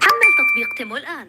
حمل تطبيق تيمو الآن.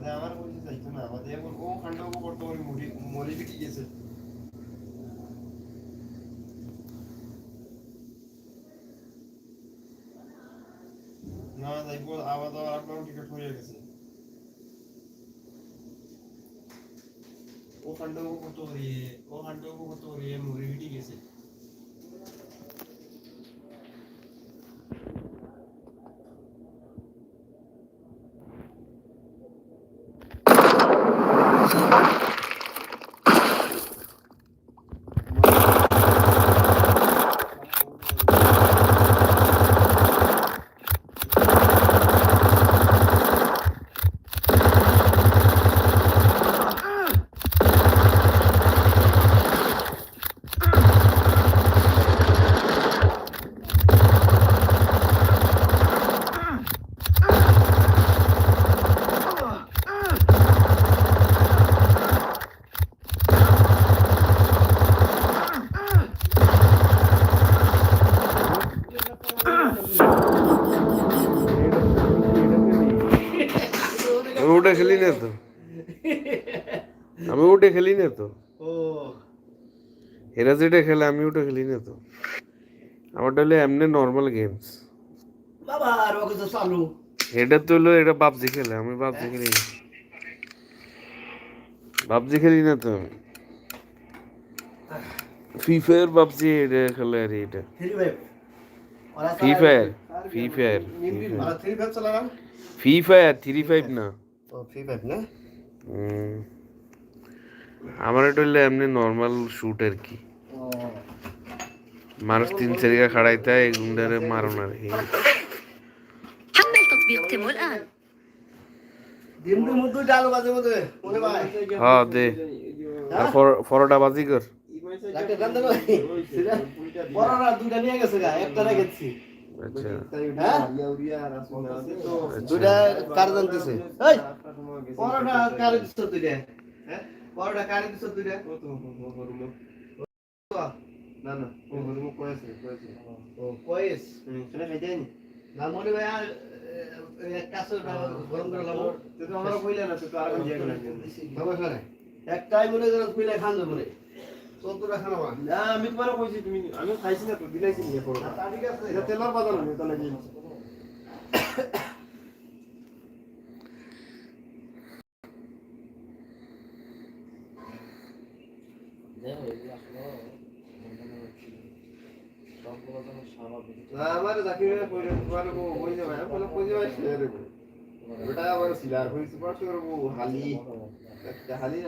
মানে আমার বলছে চাইতো না আমাদের এখন ও খান্ডব করতে পারি মরি বিটি গেছে না যাইব আবার আবার আপনার টিকিট হয়ে গেছে। ও খান্ডব করতে পারি ও খান্ডব করতে পারি মরি বিটি গেছে আমি ওটা খেলি না তো। আমি ওটা খেলি না তো। এরা যেটা খেলে আমি ওটা খেলি না তো। আমারটা হলো এমনি নর্মাল গেমস বাবা আর ওকে তো চালু। এটা তো হলো এটা পাবজি খেলে আমি পাবজি খেলি না। পাবজি খেলি না তো। আমি ফ্রি ফায়ার পাবজি এটা খেলে আর এটা free fire free fire free fire three five না? ফ্রি ফাইভ না। আমার এটা হইলে এমনি নর্মাল শুট আর কি? মানুষ তিন চারিকা খাড়াইতে হয় গুন্ডারে মারুন আর কি হ্যাঁ। দে। আর ফরোটা বাজি কর। বড়রা দুইটা নিয়ে গেছে গা একটা রেখেছি। আচ্ছা। হ্যাঁ? দুইটা কার জানতেছে? এই! কার দিছ দুইটা? হ্যাঁ? কার দিছ দুইটা? না না ও হরমো কয়েছে কয়েছে ও কয়েস? হুম। সেটা না মনে ভাই আর গরম করে লাম তো তো আমরা কইলা না তো তো আর দিয়ে গেল বাবা খানে একটাই মনে করেন খুলে খান খানাবা না আমি তোমার কইছি তুমি আমি খাইছি না তো দিলাইছি নিয়ে পড়ো ঠিক আছে। এটা তেলার বাজার না তাহলে কি না আমার ভাই কইলে তোমার কই যাবে? আমি বলে কই যাবে? সে রে আবার সিলার হইছে পাঁচশো হালি। একটা হালি